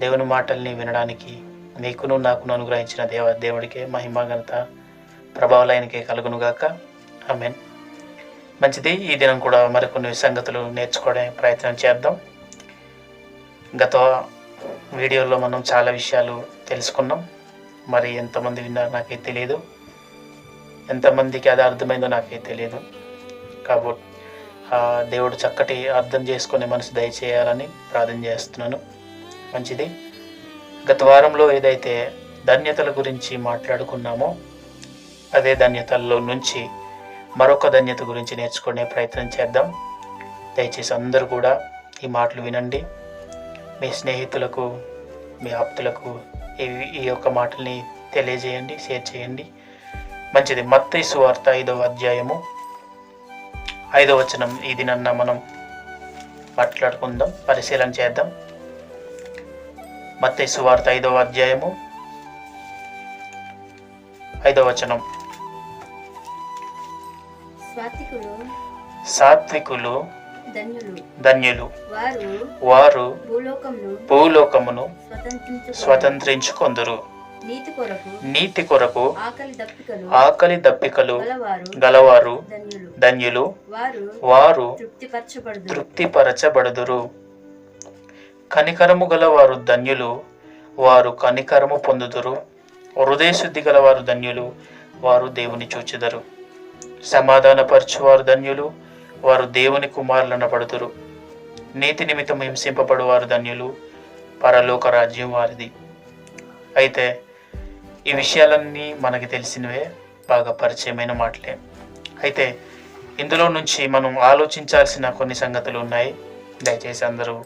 దేవుని మాటల్ని వినడానికి మీకును నాకును అనుగ్రహించిన దేవ దేవుడికే మహిమ ఘనత ప్రభావాలయనకే కలుగునుగాక. ఆమెన్. మంచిది ఈ దినం కూడా మరికొన్ని సంగతులు నేర్చుకోవడానికి ప్రయత్నం చేద్దాం. గత వీడియోలో మనం చాలా విషయాలు తెలుసుకున్నాం. మరి ఎంతమంది విన్నారో నాకే తెలియదు ఎంతమందికి అది అర్థమైందో నాకే తెలియదు కాబట్టి ఆ దేవుడు చక్కటి అర్థం చేసుకునే మనసు దయచేయాలని ప్రార్థన చేస్తున్నాను. మంచిది. గత వారంలో ఏదైతే ధన్యతల గురించి మాట్లాడుకున్నామో అదే ధన్యతల్లో నుంచి మరొక ధన్యత గురించి నేర్చుకునే ప్రయత్నం చేద్దాం. దయచేసి అందరూ కూడా ఈ మాటలు వినండి. మీ స్నేహితులకు మీ ఆప్తులకు ఈ ఈ యొక్క మాటల్ని తెలియజేయండి షేర్ చేయండి. మంచిది. మత్తయి సువార్త ఐదవ అధ్యాయము. ఐదవ వచనం ఇది నన్న మనం మాట్లాడుకుందాం పరిశీలన చేద్దాం. మత్తయి సువార్త ఐదవ అధ్యాయము ఐదవ వచనం. సాత్వికులు ధన్యులు. వారు భూలోకమును భూలోకమును స్వతంత్రించు స్వతంత్రించుకొందురు. నీతి కొరకు ఆకలి దప్పికలు గలవారు ధన్యులు. వారు వారు తృప్తిపరచబడదు తృప్తిపరచబడుదురు. కనికరము గలవారు ధన్యులు వారు కనికరము పొందుదురు. హృదయశుద్ధి గలవారు ధన్యులు వారు దేవుని చూచెదరు. సమాధానపరచువారు ధన్యులు వారు దేవుని కుమారులనబడుదురు నీతి నిమిత్తం హింసింపబడువారు ధన్యులు పరలోక రాజ్యం వారిది. అయితే ఈ విషయాలన్నీ మనకి తెలిసినవే బాగా పరిచయమైన మాటలే. అయితే ఇందులో నుంచి మనం ఆలోచించాల్సిన కొన్ని సంగతులు ఉన్నాయి. దయచేసి అందరూ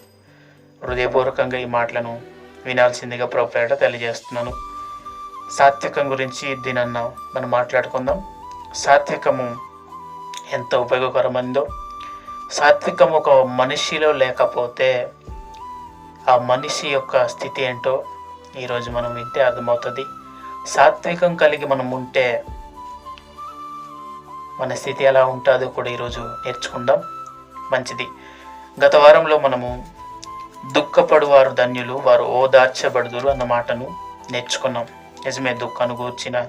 హృదయపూర్వకంగా ఈ మాటలను వినాల్సిందిగా ప్రోపేట తెలియజేస్తున్నాను. సాత్వికం గురించి దీనన్న మనం మాట్లాడుకుందాం. సాత్వికము ఎంత ఉపయోగకరమైందో. సాత్వికం ఒక మనిషిలో లేకపోతే ఆ మనిషి యొక్క స్థితి ఏంటో ఈరోజు మనం వింటే అర్థమవుతుంది. సాత్వికం కలిగి మనం ఉంటే మన స్థితి ఎలా ఉంటుందో కూడా ఈరోజు నేర్చుకుందాం. మంచిది. గత వారంలో మనము దుఃఖపడువారు ధన్యులు వారు ఓదార్చబడుదురు అన్న మాటను నేర్చుకున్నాం. నిజమే దుఃఖాన్ని గూర్చిన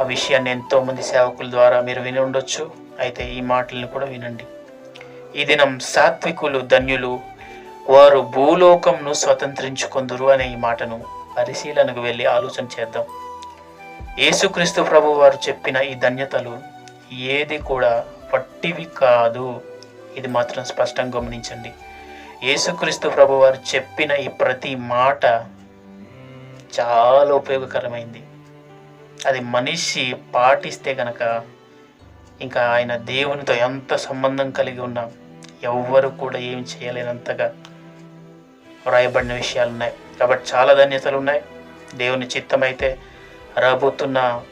ఆ విషయాన్ని ఎంతోమంది సేవకుల ద్వారా మీరు విని ఉండొచ్చు. అయితే ఈ మాటలను కూడా వినండి. ఈ దినం సాత్వికులు ధన్యులు వారు భూలోకంను స్వతంత్రించుకొందురు అనే ఈ మాటను పరిశీలనకు వెళ్ళి ఆలోచన చేద్దాం. యేసుక్రీస్తు ప్రభు వారు చెప్పిన ఈ ధన్యతలు ఏది కూడా పట్టివి కాదు. ఇది మాత్రం స్పష్టంగా గమనించండి. యేసుక్రీస్తు ప్రభు వారు చెప్పిన ఈ ప్రతి మాట చాలా ఉపయోగకరమైంది. అది మనిషి పాటిస్తే కనుక ఇంకా ఆయన దేవునితో ఎంత సంబంధం కలిగి ఉన్నా ఎవ్వరు కూడా ఏం చేయలేనంతగా వ్రాయబడిన విషయాలు ఉన్నాయి. కాబట్టి చాలా ధన్యతలు ఉన్నాయి. దేవుని చిత్తమైతే రాబోతున్న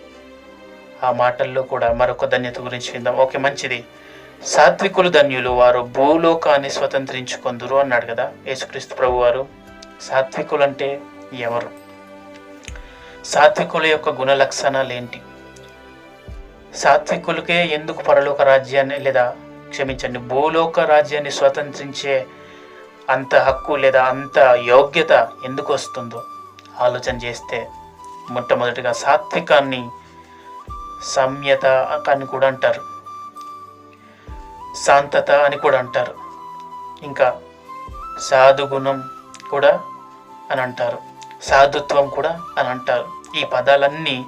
ఆ మాటల్లో కూడా మరొక ధన్యత గురించి విందాం. ఓకే మంచిది. సాత్వికులు ధన్యులు వారు భూలోకాన్ని స్వతంత్రించుకొందురు అన్నాడు కదా యేసుక్రీస్తు ప్రభు వారు సాత్వికులు అంటే ఎవరు? సాత్వికుల యొక్క గుణ లక్షణాలు ఏంటి? సాత్వికులకే ఎందుకు పరలోక రాజ్యాన్ని లేదా క్షమించండి భూలోక రాజ్యాన్ని స్వతంత్రించే అంత హక్కు లేదా అంత యోగ్యత ఎందుకు వస్తుందో ఆలోచన చేస్తే మొట్టమొదటిగా సాత్వికాన్ని సమ్యత అని కూడా అంటారు. శాంతత అని కూడా అంటారు. ఇంకా సాధుగుణం కూడా అని అంటారు. సాధుత్వం కూడా అని అంటారు. ఈ పదాలన్నీ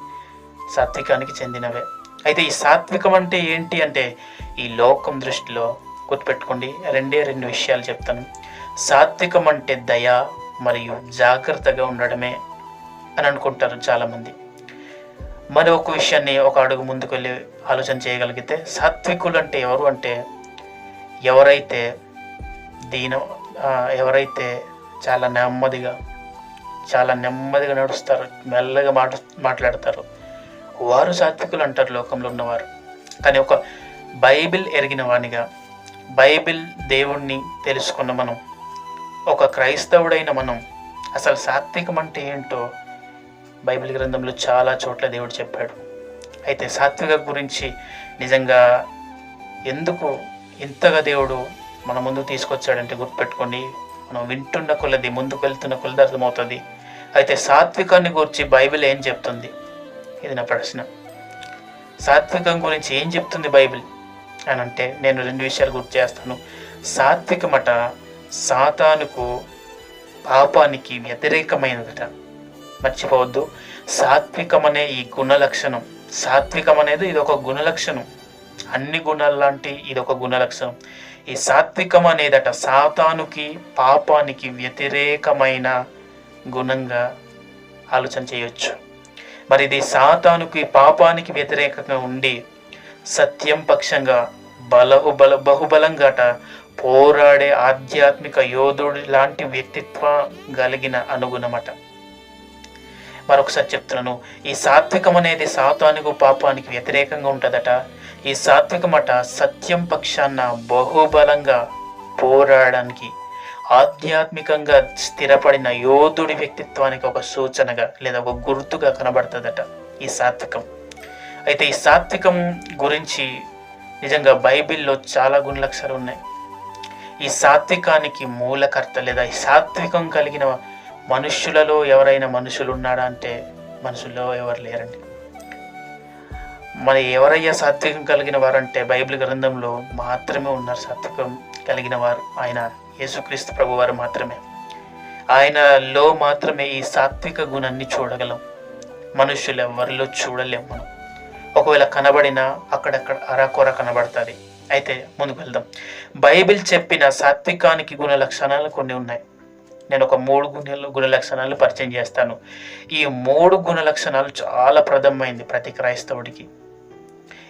సాత్వికానికి చెందినవే. అయితే ఈ సాత్వికం అంటే ఏంటి అంటే ఈ లోకం దృష్టిలో గుర్తుపెట్టుకోండి. రెండే రెండు విషయాలు చెప్తాను. సాత్వికం అంటే దయ మరియు జాగ్రత్తగా ఉండడమే అని అనుకుంటారు చాలామంది. మరి ఒక విషయాన్ని ఒక అడుగు ముందుకు వెళ్ళి ఆలోచన చేయగలిగితే సాత్వికులు అంటే ఎవరు అంటే ఎవరైతే దీన ఎవరైతే చాలా నెమ్మదిగా చాలా నెమ్మదిగా నడుస్తారు మెల్లగా మాట మాట్లాడతారు వారు సాత్వికులు అంటారు లోకంలో ఉన్నవారు. కానీ ఒక బైబిల్ ఎరిగిన వానిగా బైబిల్ దేవుణ్ణి తెలుసుకున్న మనం ఒక క్రైస్తవుడైన మనం అసలు సాత్వికం అంటే ఏంటో బైబిల్ గ్రంథంలో చాలా చోట్ల దేవుడు చెప్పాడు. అయితే సాత్విక గురించి నిజంగా ఎందుకు ఇంతగా దేవుడు మన ముందు తీసుకొచ్చాడంటే గుర్తుపెట్టుకోండి మనం వింటున్న కొలది ముందుకు వెళ్తున్న కొలది అర్థమవుతుంది. అయితే సాత్వికాన్ని గురించి బైబిల్ ఏం చెప్తుంది? ఇది నా ప్రశ్న. సాత్వికం గురించి ఏం చెప్తుంది బైబిల్? అని అంటే నేను రెండు విషయాలు గుర్తు చేస్తాను. సాత్వికమట సాతానుకు పాపానికి వ్యతిరేకమైనదట. మర్చిపోవద్దు. సాత్వికం అనే ఈ గుణ లక్షణం సాత్వికం అనేది ఇది ఒక గుణ లక్షణం అన్ని గుణాల లాంటి ఇది ఒక గుణ లక్షణం ఈ సాత్వికం అనేదట సాతానుకి పాపానికి వ్యతిరేకమైన గుణంగా ఆలోచన చేయొచ్చు. మరి ఇది సాతానుకి పాపానికి వ్యతిరేకంగా ఉండి సత్యం పక్షంగా బలహుబల బహుబలంగాట పోరాడే ఆధ్యాత్మిక యోధుడి లాంటి వ్యక్తిత్వం కలిగిన అనుగుణమట. మరొకసారి చెప్తున్నాను ఈ సాత్వికం అనేది సాతానుకు పాపానికి వ్యతిరేకంగా ఉంటుందట. ఈ సాత్వికమట సత్యం పక్షాన బహుబలంగా పోరాడడానికి ఆధ్యాత్మికంగా స్థిరపడిన యోధుడి వ్యక్తిత్వానికి ఒక సూచనగా లేదా ఒక గుర్తుగా కనబడుతుందట ఈ సాత్వికం. అయితే ఈ సాత్వికం గురించి నిజంగా బైబిల్లో చాలా గుణలక్షలు ఉన్నాయి. ఈ సాత్వికానికి మూలకర్త లేదా ఈ సాత్వికం కలిగిన మనుష్యులలో ఎవరైనా మనుషులు ఉన్నాడా అంటే మనుషుల్లో ఎవరు లేరండి. మన ఎవరయ్యా సాత్వికం కలిగిన వారంటే బైబిల్ గ్రంథంలో మాత్రమే ఉన్నారు సాత్వికం కలిగిన వారు? ఆయన యేసుక్రీస్తు ప్రభు వారు మాత్రమే ఆయనలో మాత్రమే ఈ సాత్విక గుణాన్ని చూడగలం. మనుషులు ఎవరిలో చూడలేం మనం. ఒకవేళ కనబడినా అక్కడక్కడ అరాకొర కనబడుతుంది. అయితే ముందుకు వెళ్దాం. బైబిల్ చెప్పిన సాత్వికానికి గుణ లక్షణాలు కొన్ని ఉన్నాయి. నేను ఒక మూడు గుణ గుణ లక్షణాలు పరిచయం చేస్తాను. ఈ మూడు గుణ లక్షణాలు చాలా ప్రథమైంది ప్రతి క్రైస్తవుడికి.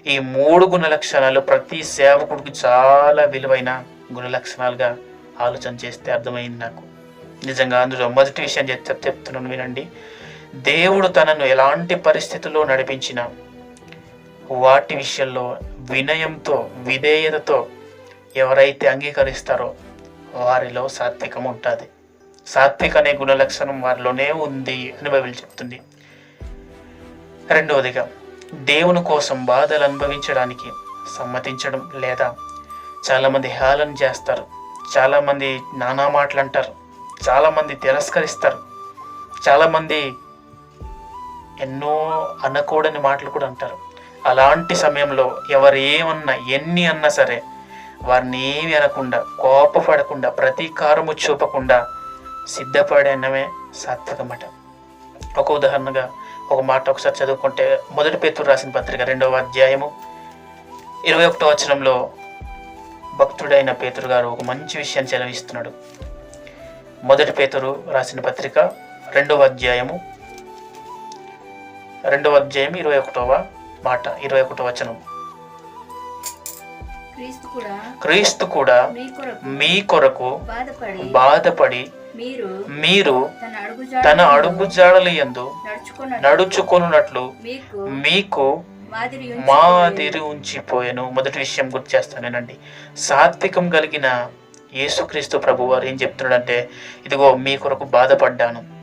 ఈ మూడు గుణ లక్షణాలు ప్రతి సేవకుడికి చాలా విలువైన గుణ లక్షణాలుగా ఆలోచన చేస్తే అర్థమైంది నాకు. నిజంగా అందులో మొదటి విషయం చెప్ చెప్తున్నాను వినండి. దేవుడు తనను ఎలాంటి పరిస్థితుల్లో నడిపించినా వాటి విషయంలో వినయంతో విధేయతతో ఎవరైతే అంగీకరిస్తారో వారిలో సాత్వికం ఉంటుంది. సాత్విక అనే గుణ లక్షణం వారిలోనే ఉంది అని బైబిల్ చెప్తుంది. రెండవదిగా దేవుని కోసం బాధలు అనుభవించడానికి సమ్మతించడం లేదా చాలామంది హేళన చేస్తారు. చాలామంది నానా మాటలు అంటారు. చాలామంది తిరస్కరిస్తారు. చాలామంది ఎన్నో అనకూడని మాటలు కూడా అంటారు. అలాంటి సమయంలో ఎవరు ఏమన్నా ఎన్ని అన్నా సరే వారిని ఏమి అనకుండా కోపపడకుండా ప్రతీకారము చూపకుండా సిద్ధపడే అన్నమే సాత్వికమట. ఒక ఉదాహరణగా ఒక మాట ఒకసారి చదువుకుంటే మొదటి పేతురు రాసిన పత్రిక రెండవ అధ్యాయము ఇరవై ఒకటో వచనంలో భక్తుడైన పేతురు గారు ఒక మంచి విషయాన్ని సెలవిస్తున్నాడు. మొదటి పేతురు రాసిన పత్రిక రెండవ అధ్యాయము రెండవ అధ్యాయం ఇరవై ఒకటవ మాట ఇరవై ఒకటో వచనం. క్రీస్తు కూడా మీ కొరకు బాధపడి మీరు తన అడుగు జాడల నడుచుకున్న నడుచుకొనున్నట్లు మీకు మాదిరి ఉంచి మాదిరి ఉంచిపోయాను. మొదటి విషయం గుర్తు చేస్తానేనండి సాత్వికం కలిగిన యేసుక్రీస్తు ప్రభు వారు ఏం చెప్తున్నాడంటే ఇదిగో మీ కొరకు బాధపడ్డాను.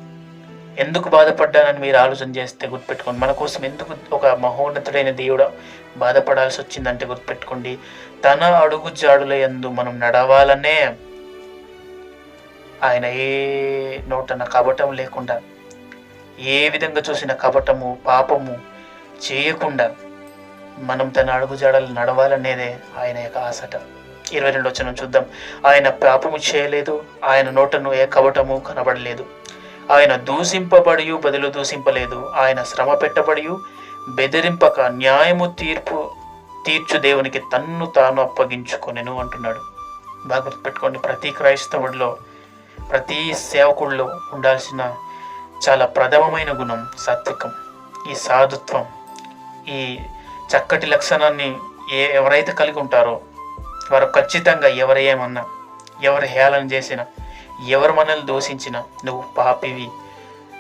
ఎందుకు బాధపడ్డానని మీరు ఆలోచన చేస్తే గుర్తుపెట్టుకోండి. మన కోసం ఎందుకు ఒక మహోన్నతుడైన దేవుడు బాధపడాల్సి వచ్చిందంటే గుర్తుపెట్టుకోండి. తన అడుగు జాడుల యందు మనం నడవాలనే ఆయన ఏ నోటన కపటం లేకుండా ఏ విధంగా చూసిన కపటము పాపము చేయకుండా మనం తన అడుగుజాడలు నడవాలనేదే ఆయన యొక్క ఆశట. ఇరవై రెండు వచ్చిన చూద్దాం. ఆయన పాపము చేయలేదు ఆయన నోటను ఏ కవటము కనబడలేదు. ఆయన దూషింపబడి బదులు దూషింపలేదు. ఆయన శ్రమ పెట్టబడి బెదిరింపక న్యాయము తీర్పు తీర్చు దేవునికి తన్ను తాను అప్పగించుకొనెను అంటున్నాడు. బాగా గుర్తుపెట్టుకోండి ప్రతి క్రైస్తవుడిలో ప్రతి సేవకుడిలో ఉండాల్సిన చాలా ప్రథమమైన గుణం సాత్వికం. ఈ సాధుత్వం ఈ చక్కటి లక్షణాన్ని ఏ ఎవరైతే కలిగి ఉంటారో వారు ఖచ్చితంగా ఎవరు ఏమన్నా ఎవరు హేళన చేసినా ఎవరు మనల్ని దూషించినా నువ్వు పాపివి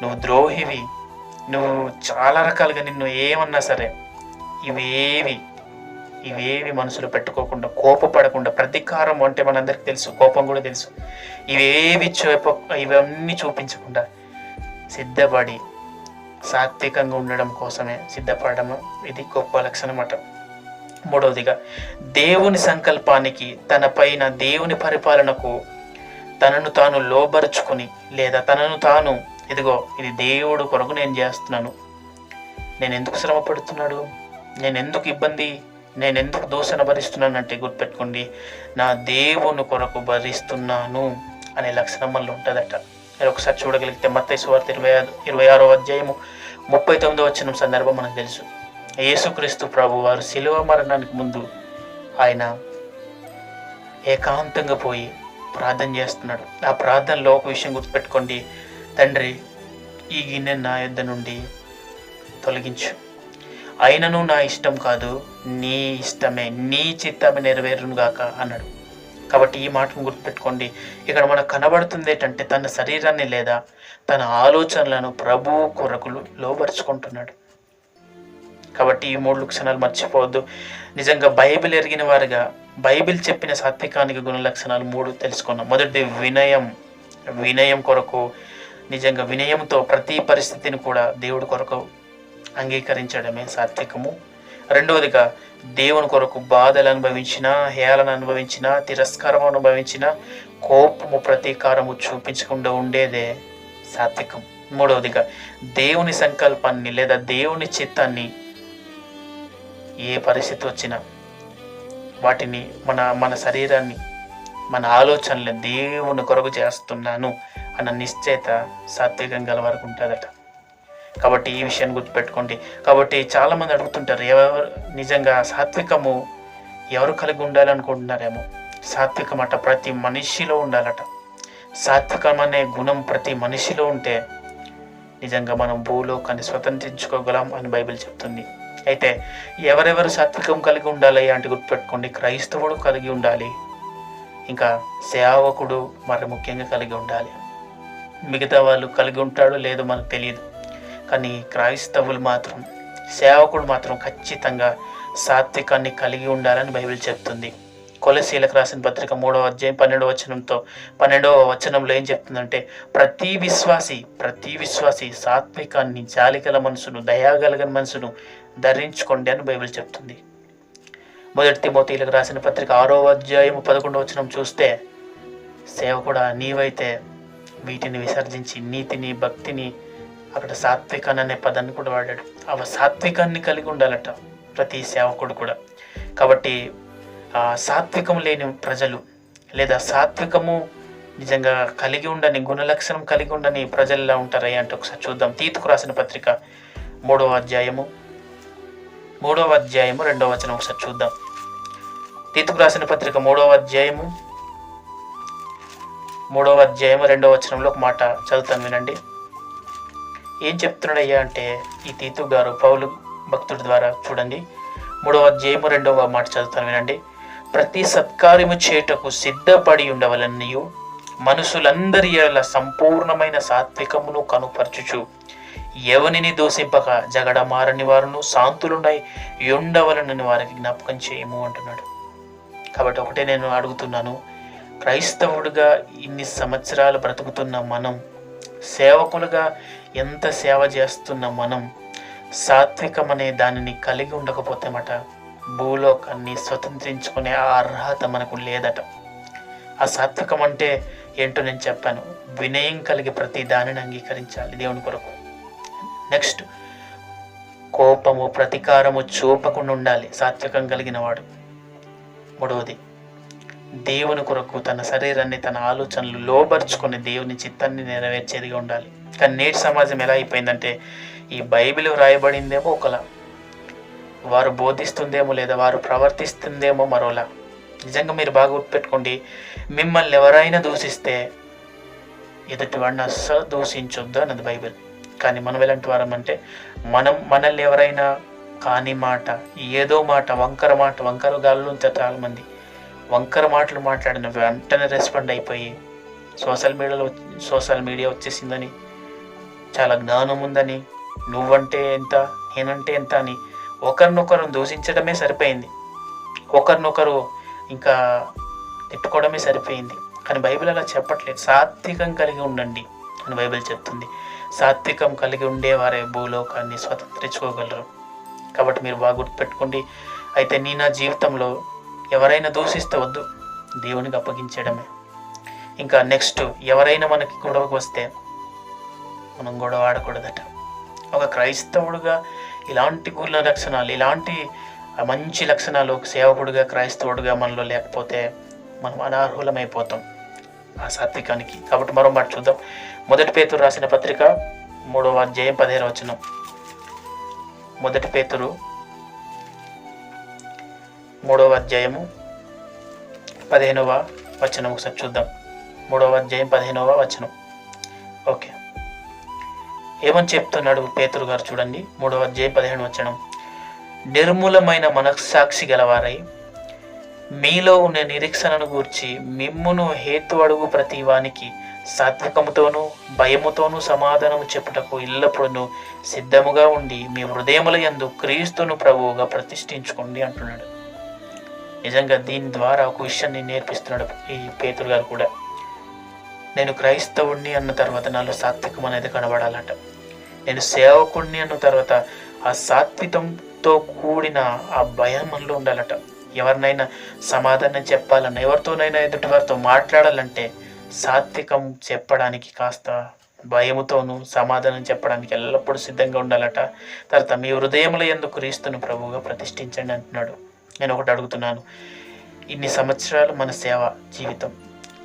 నువ్వు ద్రోహివి నువ్వు చాలా రకాలుగా నిన్ను ఏమన్నా సరే ఇవేవి ఇవేవి మనసులో పెట్టుకోకుండా కోపపడకుండా ప్రతీకారం అంటే మనందరికి తెలుసు కోపం కూడా తెలుసు. ఇవేవి చూప ఇవన్నీ చూపించకుండా సిద్ధపడి సాత్వికంగా ఉండడం కోసమే సిద్ధపడడం ఇది గొప్ప లక్షణం అట మూడవదిగా దేవుని సంకల్పానికి తన పైన దేవుని పరిపాలనకు తనను తాను లోబరుచుకుని లేదా తనను తాను ఇదిగో ఇది దేవుడు కొరకు నేను చేస్తున్నాను. నేను ఎందుకు శ్రమ పడుతున్నాడు నేను ఎందుకు ఇబ్బంది నేను ఎందుకు దూషణ భరిస్తున్నాను అంటే గుర్తుపెట్టుకోండి నా దేవుని కొరకు భరిస్తున్నాను అనే లక్షణం వల్ల ఉంటుందట. మీరు ఒకసారి చూడగలిగితే మత్తయి సువార్త ఇరవై ఆరు ఇరవై ఆరో అధ్యాయము ముప్పై తొమ్మిదో వచ్చిన సందర్భం మనకు తెలుసు. యేసుక్రీస్తు ప్రభు వారు శిలువ మరణానికి ముందు ఆయన ఏకాంతంగా పోయి ప్రార్థన చేస్తున్నాడు. ఆ ప్రార్థనలో ఒక విషయం గుర్తుపెట్టుకోండి. తండ్రి ఈ గిన్నె నా యొద్ద నుండి తొలగించు. అయినను నా ఇష్టం కాదు నీ ఇష్టమే నీ చిత్తమే నెరవేరును గాక అన్నాడు. కాబట్టి ఈ మాటను గుర్తుపెట్టుకోండి. ఇక్కడ మనకు కనబడుతుంది ఏంటంటే తన శరీరాన్ని లేదా తన ఆలోచనలను ప్రభు కొరకు లోపరుచుకుంటున్నాడు కాబట్టి ఈ మూడు లక్షణాలు మర్చిపోవద్దు. నిజంగా బైబిల్ ఎరిగిన వారుగా బైబిల్ చెప్పిన సాత్వికానికి గుణ లక్షణాలు మూడు తెలుసుకున్నాం మొదటి వినయం. వినయం కొరకు నిజంగా వినయంతో ప్రతి పరిస్థితిని కూడా దేవుడి కొరకు అంగీకరించడమే సాత్వికము. రెండవదిగా దేవుని కొరకు బాధలు అనుభవించిన హేళన అనుభవించిన తిరస్కారం అనుభవించిన కోపము ప్రతీకారము చూపించకుండా ఉండేదే సాత్వికం. మూడవదిగా దేవుని సంకల్పాన్ని లేదా దేవుని చిత్తాన్ని ఏ పరిస్థితి వచ్చినా వాటిని మన మన శరీరాన్ని మన ఆలోచనలు దేవుని కొరకు చేస్తున్నాను అన్న నిశ్చయిత సాత్వికం గల వరకు ఉంటుందట. కాబట్టి ఈ విషయాన్ని గుర్తుపెట్టుకోండి. కాబట్టి చాలామంది అడుగుతుంటారు ఎవరు నిజంగా సాత్వికము ఎవరు కలిగి ఉండాలనుకుంటున్నారేమో. సాత్వికం అట ప్రతి మనిషిలో ఉండాలట. సాత్వికం అనే గుణం ప్రతి మనిషిలో ఉంటే నిజంగా మనం భూలోకాన్ని స్వతంత్రించుకోగలం అని బైబిల్ చెప్తుంది. అయితే ఎవరెవరు సాత్వికం కలిగి ఉండాలి అంటే గుర్తుపెట్టుకోండి క్రైస్తవుడు కలిగి ఉండాలి ఇంకా సేవకుడు మరి ముఖ్యంగా కలిగి ఉండాలి. మిగతా వాళ్ళు కలిగి ఉంటాడో లేదో మనకు తెలియదు. కానీ క్రైస్తవులు మాత్రం సేవకుడు మాత్రం ఖచ్చితంగా సాత్వికాన్ని కలిగి ఉండాలని బైబిల్ చెప్తుంది. కొలసీలకు రాసిన పత్రిక మూడవ అధ్యాయం పన్నెండవ వచనంతో పన్నెండవ వచనంలో ఏం చెప్తుందంటే ప్రతి విశ్వాసి ప్రతి విశ్వాసి సాత్వికాన్ని జాలిగల మనసును దయాగలగని మనసును ధరించుకోండి అని బైబిల్ చెప్తుంది. మొదటి తిమోతీలకు రాసిన పత్రిక ఆరో అధ్యాయం పదకొండవ వచనం చూస్తే సేవ కూడా నీవైతే వీటిని విసర్జించి నీతిని భక్తిని అక్కడ సాత్వికాన్ని అనే పదాన్ని కూడా వాడాడు. ఆ సాత్వికాన్ని కలిగి ఉండాలట ప్రతి సేవకుడు కూడా. కాబట్టి సాత్వికం లేని ప్రజలు లేదా సాత్వికము నిజంగా కలిగి ఉండని గుణలక్షణం కలిగి ఉండని ప్రజల్లా ఎలా ఉంటారయ్యా అంటే ఒకసారి చూద్దాం. తీతుకు రాసిన పత్రిక మూడవ అధ్యాయము మూడవ అధ్యాయము రెండవ వచనం ఒకసారి చూద్దాం. తీతుకు రాసిన పత్రిక మూడవ అధ్యాయము మూడవ అధ్యాయము రెండవ వచనంలో ఒక మాట చదువుతాను వినండి. ఏం చెప్తున్నాడయ్యా అంటే ఈ తీతు గారు పౌలు భక్తుడి ద్వారా చూడండి. మూడవ అధ్యాయము రెండవ మాట చదువుతాను వినండి. ప్రతి సత్కార్యము చేటకు సిద్ధపడి ఉండవలన్నయు మనుషులందరి సంపూర్ణమైన సాత్వికమును కనుపరచుచు ఎవనిని దూషింపక జగడమారని వారును శాంతులుండై ఉండవలనని వారికి జ్ఞాపకం చేయము అంటున్నాడు. కాబట్టి ఒకటే నేను అడుగుతున్నాను. క్రైస్తవుడిగా ఇన్ని సంవత్సరాలు బ్రతుకుతున్న మనం సేవకులుగా ఎంత సేవ చేస్తున్న మనం సాత్వికం అనే దానిని కలిగి ఉండకపోతే మట భూలోకాన్ని స్వతంత్రించుకునే ఆ అర్హత మనకు లేదట. ఆ సాత్వికం అంటే ఏంటో నేను చెప్పాను. వినయం కలిగి ప్రతి దానిని అంగీకరించాలి దేవుని కొరకు. నెక్స్ట్ కోపము ప్రతీకారము చూపకుండా ఉండాలి సాత్వికం కలిగిన వాడు. మూడవది దేవుని కొరకు తన శరీరాన్ని తన ఆలోచనలు లోబరుచుకొని దేవుని చిత్తాన్ని నెరవేర్చేదిగా ఉండాలి. కానీ నేటి సమాజం ఎలా అయిపోయిందంటే ఈ బైబిల్ వ్రాయబడిందేమో ఒకలా. వారు బోధిస్తుందేమో లేదా వారు ప్రవర్తిస్తుందేమో మరోలా. నిజంగా మీరు బాగా గుర్తుపెట్టుకోండి మిమ్మల్ని ఎవరైనా దూషిస్తే ఎదుటి వాడిని అస్సలు దూషించొద్దు అన్నది బైబిల్. కానీ మనం ఎలాంటి వారం అంటే మనం మనల్ని ఎవరైనా కాని మాట ఏదో మాట వంకర మాట వంకర గాళ్ళు చాలా మంది వంకర మాటలు మాట్లాడిన వెంటనే రెస్పాండ్ అయిపోయి సోషల్ మీడియాలో సోషల్ మీడియా వచ్చేసిందని చాలా జ్ఞానం ఉందని నువ్వంటే ఎంత నేనంటే ఎంత అని ఒకరినొకరు దూషించడమే సరిపోయింది. ఒకరినొకరు ఇంకా తిట్టుకోవడమే సరిపోయింది. కానీ బైబిల్ అలా చెప్పట్లేదు. సాత్వికం కలిగి ఉండండి అని బైబిల్ చెప్తుంది. సాత్వికం కలిగి ఉండేవారే భూలోకాన్ని స్వతంత్రించుకోగలరు. కాబట్టి మీరు బాగా గుర్తుపెట్టుకోండి. అయితే నీ నా జీవితంలో ఎవరైనా దూషిస్తే వద్దు. దేవునికి అప్పగించడమే. ఇంకా నెక్స్ట్ ఎవరైనా మనకి గొడవకు వస్తే మనం గొడవ ఆడకూడదట. ఒక క్రైస్తవుడుగా ఇలాంటి గుణ లక్షణాలు ఇలాంటి మంచి లక్షణాలు ఒక సేవకుడుగా క్రైస్తవుడుగా మనలో లేకపోతే మనం అనర్హులమైపోతాం ఆ సాత్వికానికి. కాబట్టి మరో మాట చూద్దాం. మొదటి పేతురు రాసిన పత్రిక మూడవ అధ్యాయం పదిహేను వచనం. మొదటి పేతురు మూడవ అధ్యాయము పదిహేనవ వచనం. ఒకసారి చూద్దాం. మూడవ అధ్యాయం పదిహేనవ వచనం. ఓకే. ఏమని చెప్తున్నాడు పేతురు గారు చూడండి మూడవ అధ్యాయం పదిహేను వచ్చడం నిర్మూలమైన మనస్సాక్షి గలవారై మీలో ఉన్న నిరీక్షణను గూర్చి మిమ్మును హేతు అడుగు ప్రతి వానికి సాత్వికముతోనూ భయముతోనూ సమాధానము చెప్పుటకు ఎల్లప్పుడూ సిద్ధముగా ఉండి మీ హృదయముల యందు క్రీస్తును ప్రభువుగా ప్రతిష్ఠించుకోండి అంటున్నాడు. నిజంగా దీని ద్వారా ఒక విషయాన్ని నేర్పిస్తున్నాడు ఈ పేతురు గారు కూడా. నేను క్రైస్తవుణ్ణి అన్న తర్వాత నాలో సాత్వికం అనేది కనబడాలట. నేను సేవకుణ్ణి అన్న తర్వాత ఆ సాత్వికంతో కూడిన ఆ భయం మనలో ఉండాలట. ఎవరినైనా సమాధానం చెప్పాలన్నా ఎవరితోనైనా ఎదుటి వారితో మాట్లాడాలంటే సాత్వికం చెప్పడానికి కాస్త భయముతోనూ సమాధానం చెప్పడానికి ఎల్లప్పుడూ సిద్ధంగా ఉండాలట. తర్వాత మీ హృదయముల ఎందుకు క్రీస్తును ప్రభువుగా ప్రతిష్ఠించండి అంటున్నాడు. నేను ఒకటి అడుగుతున్నాను. ఇన్ని సంవత్సరాలు మన సేవ జీవితం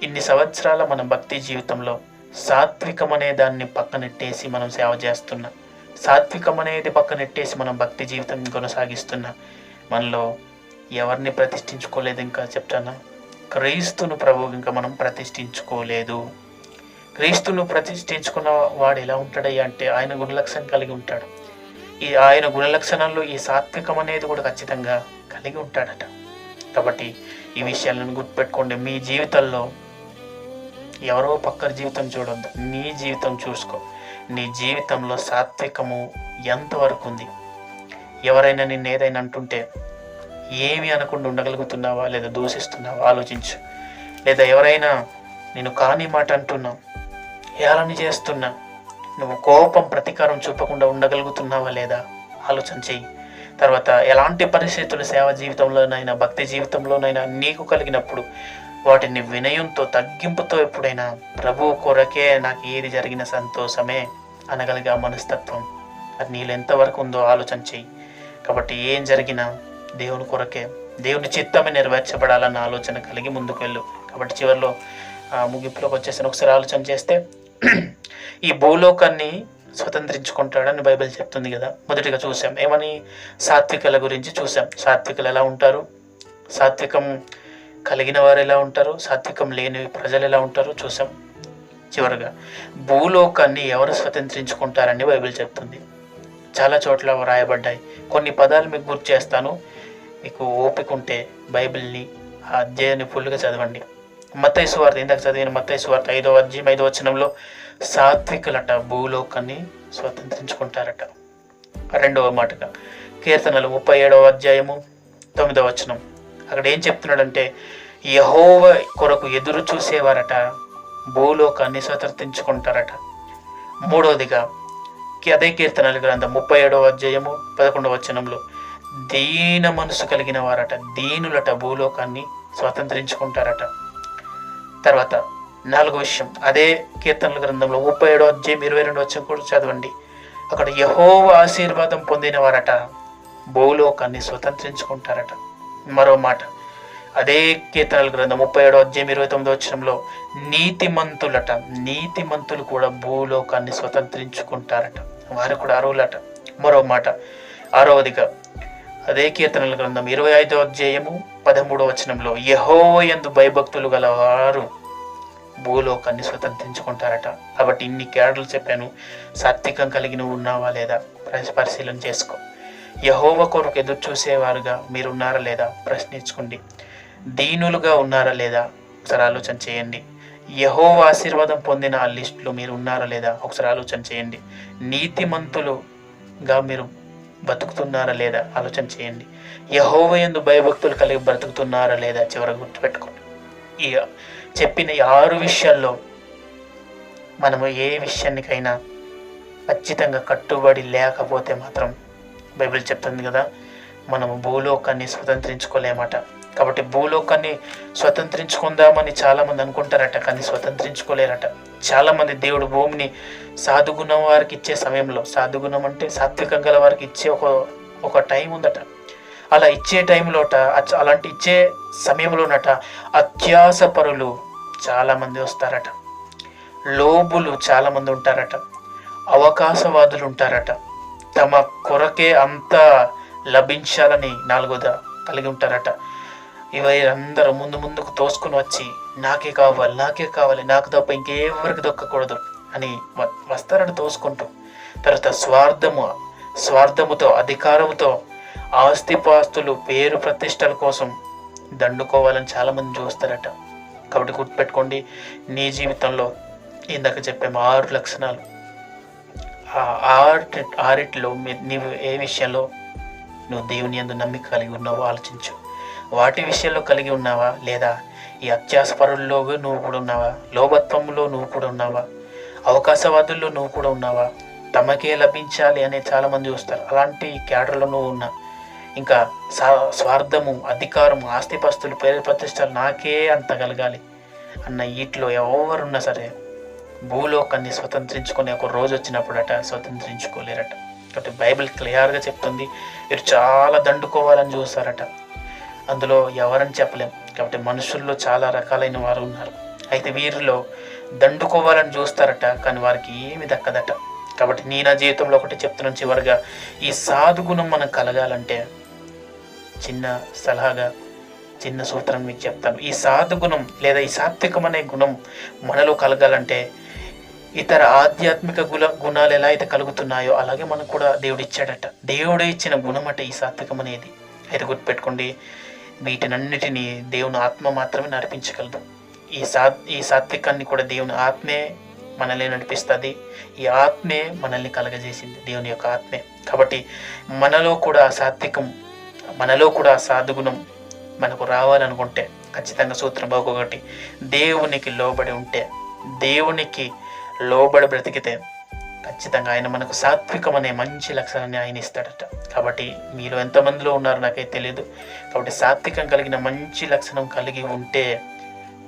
ఇన్ని సంవత్సరాల మన భక్తి జీవితంలో సాత్వికం అనే దాన్ని పక్కనెట్టేసి మనం సేవ చేస్తున్నాం సాత్వికం అనేది పక్కనెట్టేసి మనం భక్తి జీవితం కొనసాగిస్తున్నాం మనలో ఎవరిని ప్రతిష్ఠించుకోలేదు ఇంకా చెప్తానా? క్రీస్తును ప్రభు ఇంకా మనం ప్రతిష్ఠించుకోలేదు. క్రీస్తును ప్రతిష్ఠించుకున్న వాడు ఎలా ఉంటాడయ్యా అంటే ఆయన గుణలక్షణం కలిగి ఉంటాడు. ఈ ఆయన గుణలక్షణాల్లో ఈ సాత్వికం అనేది కూడా ఖచ్చితంగా కలిగి ఉంటాడట. కాబట్టి ఈ విషయాలను గుర్తుపెట్టుకోండి. మీ జీవితంలో ఎవరో పక్కన జీవితం చూడొద్దు. నీ జీవితం చూసుకో. నీ జీవితంలో సాత్వికము ఎంతవరకు ఉంది? ఎవరైనా నిన్ను ఏదైనా అంటుంటే ఏమి అనకుండా ఉండగలుగుతున్నావా లేదా దూషిస్తున్నావా? ఆలోచించు. లేదా ఎవరైనా నేను కాని మాట అంటున్నా ఏలని చేస్తున్నా నువ్వు కోపం ప్రతీకారం చూపకుండా ఉండగలుగుతున్నావా లేదా? ఆలోచన చెయ్యి. తర్వాత ఎలాంటి పరిస్థితులు సేవ జీవితంలోనైనా భక్తి జీవితంలోనైనా నీకు కలిగినప్పుడు వాటిని వినయంతో తగ్గింపుతో ఎప్పుడైనా ప్రభు కొరకే నాకు ఏది జరిగిన సంతోషమే అనగలిగా మనస్తత్వం. అది నీళ్ళు ఎంతవరకు ఉందో ఆలోచన చెయ్యి. కాబట్టి ఏం జరిగినా దేవుని కొరకే దేవుని చిత్తమే నెరవేర్చబడాలన్న ఆలోచన కలిగి ముందుకు వెళ్ళు కాబట్టి చివరిలో ఆ, ముగింపులోకి వచ్చేసిన ఒకసారి ఆలోచన చేస్తే ఈ భూలోకాన్ని స్వతంత్రించుకుంటాడని బైబిల్ చెప్తుంది కదా. మొదటిగా చూసాం ఏమని? సాత్వికల గురించి చూసాం సాత్వికలు ఎలా ఉంటారు? సాత్వికం కలిగిన వారు ఎలా ఉంటారు? సాత్వికం లేని ప్రజలు ఎలా ఉంటారో? చూసాం చివరగా. భూలోకాన్ని ఎవరు స్వతంత్రించుకుంటారని బైబిల్ చెప్తుంది. చాలా చోట్ల వ్రాయబడ్డాయి. కొన్ని పదాలు మీకు గుర్తు చేస్తాను. మీకు ఓపిక ఉంటే బైబిల్ని ఆ అధ్యాయాన్ని ఫుల్గా చదవండి. మత్తయి సువార్త ఇందాక చదివిన మత్తైసు సువార్త ఐదో అధ్యయం ఐదో వచనంలో సాత్వికులట భూలోకాన్ని స్వతంత్రించుకుంటారట. రెండవ మాటగా. కీర్తనలు ముప్పై ఏడవ అధ్యాయము తొమ్మిదవ వచనం. అక్కడ ఏం చెప్తున్నాడంటే యహోవ కొరకు ఎదురు చూసేవారట భూలోకాన్ని స్వతంత్రించుకుంటారట. మూడవదిగా అదే కీర్తనల గ్రంథం ముప్పై ఏడవ అధ్యాయము పదకొండవ వచనంలో దీన మనసు కలిగిన వారట దీనులట భూలోకాన్ని స్వతంత్రించుకుంటారట. తర్వాత నాలుగో విషయం అదే కీర్తనల గ్రంథంలో ముప్పై ఏడో అధ్యాయం ఇరవై రెండు వచ్చం కూడా చదవండి. అక్కడ యహోవ ఆశీర్వాదం పొందిన వారట భూలోకాన్ని స్వతంత్రించుకుంటారట. మరో మాట. అదే కీర్తనల గ్రంథం ముప్పై ఏడో అధ్యాయం ఇరవై తొమ్మిదో వచ్చంలో నీతిమంతులట నీతిమంతులు కూడా భూలోకాన్ని స్వతంత్రించుకుంటారట. వారు కూడా అరువులట మరో మాట. ఆరవదిగా అదే కీర్తనల గ్రంథం ఇరవై ఐదో అధ్యాయము పదమూడవ వచనంలో యహోవ భయభక్తులు గల వారు భూలోకాన్ని స్వతంత్రించుకుంటారట. కాబట్టి ఇన్ని కేడలు చెప్పాను. సాత్వికం కలిగి నువ్వు ఉన్నావా లేదా? పరిశీలన చేసుకో. యహోవ కొరకు ఎదురు చూసేవారుగా మీరు ఉన్నారా లేదా? ప్రశ్నించుకోండి. దీనులుగా ఉన్నారా లేదా? ఒకసారి ఆలోచన చేయండి. యహోవ ఆశీర్వాదం పొందిన ఆ లిస్టులో మీరు ఉన్నారా లేదా? ఒకసారి ఆలోచన చేయండి. నీతిమంతులుగా మీరు బతుకుతున్నారా లేదా? ఆలోచన చేయండి. యహోవ ఎందు భయభక్తులు కలిగి బ్రతుకుతున్నారా లేదా? చివరి గుర్తుపెట్టుకోండి. ఈ చెప్పిన ఈ ఆరు విషయాల్లో మనము ఏ విషయానికైనా ఖచ్చితంగా కట్టుబడి లేకపోతే మాత్రం బైబిల్ చెప్తుంది కదా మనము భూలోకాన్ని స్వతంత్రించుకోలేమట. కాబట్టి భూలోకాన్ని స్వతంత్రించుకుందామని చాలామంది అనుకుంటారట కానీ స్వతంత్రించుకోలేరట. చాలామంది దేవుడు భూమిని సాధుగుణం వారికి ఇచ్చే సమయంలో సాధుగుణం అంటే సాత్వికం గల వారికి ఇచ్చే ఒక ఒక టైం ఉందట. అలా ఇచ్చే టైంలోట అలాంటి ఇచ్చే సమయంలోనట అత్యాస పరులు చాలామంది వస్తారట. లోబులు చాలామంది ఉంటారట. అవకాశవాదులు ఉంటారట. తమ కొరకే అంత లభించాలని నాలుగోదా కలిగి ఉంటారట. ఇవరందరూ ముందు ముందుకు తోసుకుని వచ్చి నాకే కావాలి నాకే కావాలి నాకు తప్ప ఇంకెవరికి దొక్కకూడదు అని వస్తారని తోసుకుంటూ తర్వాత స్వార్థము స్వార్థముతో అధికారముతో ఆస్తిపాస్తులు పేరు ప్రతిష్టల కోసం దండుకోవాలని చాలామంది చూస్తారట. కాబట్టి గుర్తుపెట్టుకోండి నీ జీవితంలో ఇందాక చెప్పాము ఆరు లక్షణాలు. ఆ ఆరిట్లో నీవు ఏ విషయంలో నువ్వు దేవుని యందు నమ్మిక కలిగి ఉన్నావో ఆలోచించు. వాటి విషయంలో కలిగి ఉన్నావా లేదా? ఈ అత్యాసపరుల్లో నువ్వు కూడా ఉన్నావా? లోభత్వంలో నువ్వు కూడా ఉన్నావా? అవకాశవాదుల్లో నువ్వు కూడా ఉన్నావా? తమకే లభించాలి అనే చాలామంది చూస్తారు అలాంటి క్యాడర్లో నువ్వు ఉన్నా ఇంకా స్వార్థము అధికారము ఆస్తిపస్తులు పేరు ప్రతిష్టలు నాకే అంత కలగాలి. అన్న వీటిలో ఎవరున్నా సరే భూలోకాన్ని స్వతంత్రించుకునే ఒక రోజు వచ్చినప్పుడట స్వతంత్రించుకోలేరట. కాబట్టి బైబిల్ క్లియర్గా చెప్తుంది మీరు చాలా దండుకోవాలని చూస్తారట. అందులో ఎవరని చెప్పలేం. కాబట్టి మనుషుల్లో చాలా రకాలైన వారు ఉన్నారు. అయితే వీరిలో దండుకోవాలని చూస్తారట కానీ వారికి ఏమి దక్కదట. కాబట్టి నీ నా జీవితంలో ఒకటి చెప్తున్నాను చివరిగా ఈ సాధుగుణం మనం కలగాలంటే చిన్న సలహాగా చిన్న సూత్రం మీకు చెప్తాను. ఈ సాధుగుణం లేదా ఈ సాత్వికం అనే గుణం మనలో కలగాలంటే ఇతర ఆధ్యాత్మిక గుణ గుణాలు ఎలా అయితే కలుగుతున్నాయో అలాగే మనకు కూడా దేవుడు ఇచ్చాడట దేవుడు ఇచ్చిన గుణం అట ఈ సాత్వికం అనేది. అయితే గుర్తుపెట్టుకోండి వీటినన్నిటినీ దేవుని ఆత్మ మాత్రమే నడిపించగలదు. ఈ సా ఈ సాత్వికాన్ని కూడా దేవుని ఆత్మే మనల్ని నడిపిస్తుంది. ఈ ఆత్మే మనల్ని కలగజేసింది దేవుని యొక్క ఆత్మే. కాబట్టి మనలో కూడా ఆ సాత్వికం మనలో కూడా ఆ సాధుగుణం మనకు రావాలనుకుంటే ఖచ్చితంగా సూత్రం ఒకటి దేవునికి లోబడి ఉంటే దేవునికి లోబడి బ్రతికితే ఖచ్చితంగా ఆయన మనకు సాత్వికం అనే మంచి లక్షణాన్ని ఆయన ఇస్తాడట. కాబట్టి మీరు ఎంతమందిలో ఉన్నారో నాకైతే తెలియదు కాబట్టి సాత్వికం కలిగిన మంచి లక్షణం కలిగి ఉంటే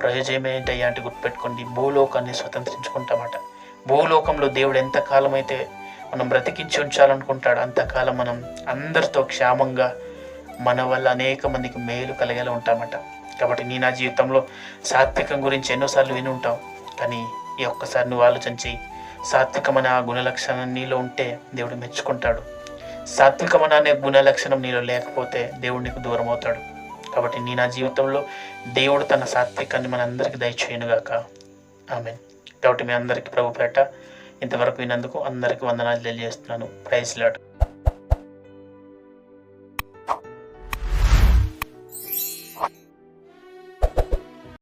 ప్రయోజనం ఏంటయ్యా అంటే గుర్తుపెట్టుకోండి భూలోకాన్ని స్వతంత్రించుకుంటామట. భూలోకంలో దేవుడు ఎంతకాలం అయితే మనం బ్రతికించి ఉంచాలనుకుంటాడు అంతకాలం మనం అందరితో క్షేమంగా మన వల్ల అనేక మందికి మేలు కలిగేలా ఉంటామట. కాబట్టి నీ నా జీవితంలో సాత్వికం గురించి ఎన్నోసార్లు విని ఉంటావు కానీ ఈ ఒక్కసారి నువ్వు ఆలోచించి సాత్వికమైన ఆ గుణ లక్షణం నీలో ఉంటే దేవుడు మెచ్చుకుంటాడు. సాత్వికమైన అనే గుణ లక్షణం నీలో లేకపోతే దేవుడు నీకు దూరం అవుతాడు. కాబట్టి నీ నా జీవితంలో దేవుడు తన సాత్వికాన్ని మనందరికీ దయచేయనుగాక. ఆమె కాబట్టి మీ అందరికీ ప్రభు పేట ఇంతవరకు వినందుకు అందరికీ వందనాలు తెలియజేస్తున్నాను. Praise lot